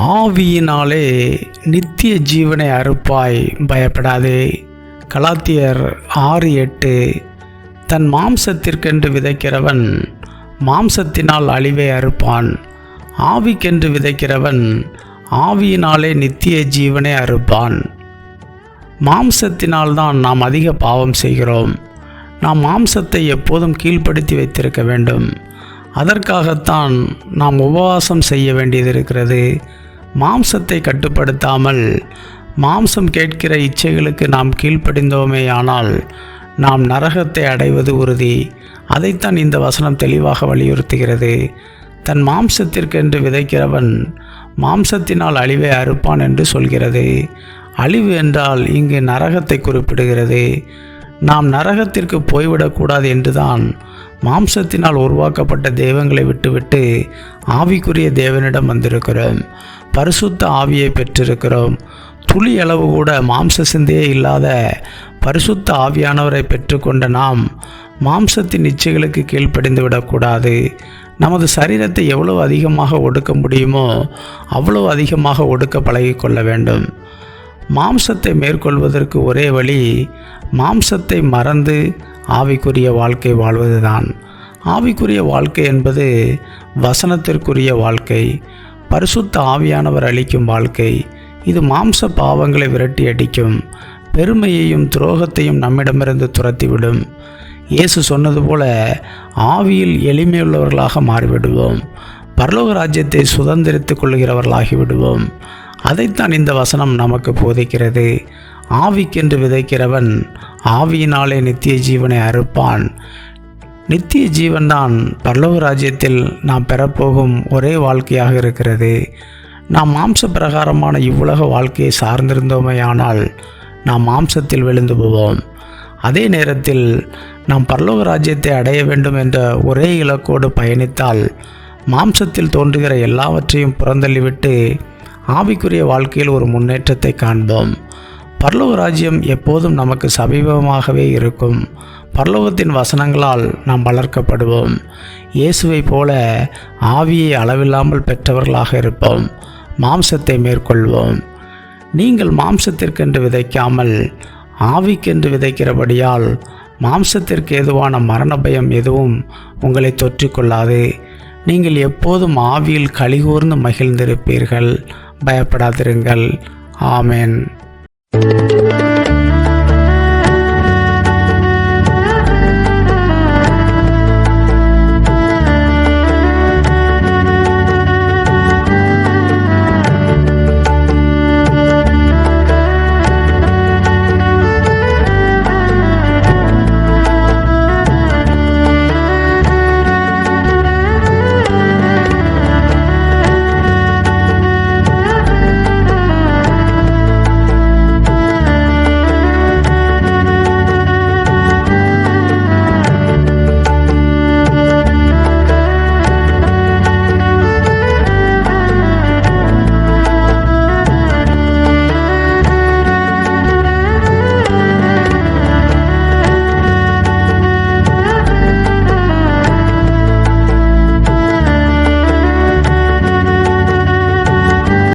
ஆவியினாலே நித்திய ஜீவனை அறுப்பாய் பயப்படாதே. கலாத்தியர் ஆறு எட்டு தன் மாம்சத்திற்கென்று விதைக்கிறவன் மாம்சத்தினால் அழிவை அறுப்பான். ஆவிக்கென்று விதைக்கிறவன் ஆவியினாலே நித்திய ஜீவனை அறுப்பான். மாம்சத்தினால்தான் நாம் அதிக பாவம் செய்கிறோம். நாம் மாம்சத்தை எப்போதும் கீழ்ப்படுத்தி வைத்திருக்க வேண்டும். அதற்காகத்தான் நாம் உபவாசம் செய்ய வேண்டியது இருக்கிறது. மாம்சத்தை கட்டுப்படுத்தாமல் மாம்சம் கேட்கிற இச்சைகளுக்கு நாம் கீழ்ப்படிந்தோமேயானால் நாம் நரகத்தை அடைவது உறுதி. அதைத்தான் இந்த வசனம் தெளிவாக வலியுறுத்துகிறது. தன் மாம்சத்திற்கென்று விதைக்கிறவன் மாம்சத்தினால் அழிவை அறுப்பான் என்று சொல்கிறது. அழிவு என்றால் இங்கு நரகத்தை குறிப்பிடுகிறது. நாம் நரகத்திற்கு போய்விடக்கூடாது என்றுதான் மாம்சத்தினால் உருவாக்கப்பட்ட தெய்வங்களை விட்டுவிட்டு ஆவிக்குரிய தேவனிடம் வந்திருக்கிறோம். பரிசுத்த ஆவியை பெற்றிருக்கிறோம். துளி அளவு கூட மாம்ச சிந்தையே இல்லாத பரிசுத்த ஆவியானவரை பெற்றுக்கொண்ட நாம் மாம்சத்தின் இச்சைகளுக்கு கீழ்ப்படிந்து விடக்கூடாது. நமது சரீரத்தை எவ்வளவு அதிகமாக ஒடுக்க முடியுமோ அவ்வளவு அதிகமாக ஒடுக்க பழகிக்கொள்ள வேண்டும். மாம்சத்தை மேற்கொள்வதற்கு ஒரே வழி மாம்சத்தை மறந்து ஆவிக்குரிய வாழ்க்கை வாழ்வதுதான். ஆவிக்குரிய வாழ்க்கை என்பது வசனத்திற்குரிய வாழ்க்கை. பரிசுத்த ஆவியானவர் அளிக்கும் வாழ்க்கை. இது மாம்ச பாவங்களை விரட்டி அடிக்கும். பெருமையையும் துரோகத்தையும் நம்மிடமிருந்து துரத்திவிடும். இயேசு சொன்னது போல ஆவியில் எளிமையுள்ளவர்களாக மாறிவிடுவோம். பரலோக ராஜ்யத்தை சுதந்திரித்துக் கொள்கிறவர்களாகி விடுவோம் அதைத்தான் இந்த வசனம் நமக்கு போதிக்கிறது. ஆவிக்கென்று விதைக்கிறவன் ஆவியினாலே நித்திய ஜீவனை அறுப்பான். நித்திய ஜீவன்தான் பரலோக ராஜ்யத்தில் நாம் பெறப்போகும் ஒரே வாழ்க்கையாக இருக்கிறது. நாம் மாம்ச பிரகாரமான இவ்வுலக வாழ்க்கையை சார்ந்திருந்தோமேயானால் நாம் மாம்சத்தில் விழுந்து போவோம். அதே நேரத்தில் நாம் பரலோக ராஜ்யத்தை அடைய வேண்டும் என்ற ஒரே இலக்கோடு பயணித்தால் மாம்சத்தில் தோன்றுகிற எல்லாவற்றையும் புறந்தள்ளிவிட்டு ஆவிக்குரிய வாழ்க்கையில் ஒரு முன்னேற்றத்தை காண்போம். பரலோக ராஜ்யம் எப்போதும் நமக்கு சமீபமாகவே இருக்கும். பரலோகத்தின் வசனங்களால் நாம் வளர்க்கப்படுவோம். இயேசுவைப் போல ஆவியை அளவில்லாமல் பெற்றவர்களாக இருப்போம். மாம்சத்தை மேற்கொள்வோம். நீங்கள் மாம்சத்திற்கென்று விதைக்காமல் ஆவிக்கென்று விதைக்கிறபடியால் மாம்சத்திற்கு ஏதுவான மரண பயம் எதுவும் உங்களை தொற்றிக்கொள்ளாது. நீங்கள் எப்போதும் ஆவியில் கலிகூர்ந்து மகிழ்ந்திருப்பீர்கள். பயப்படாதிருங்கள். ஆமேன். Música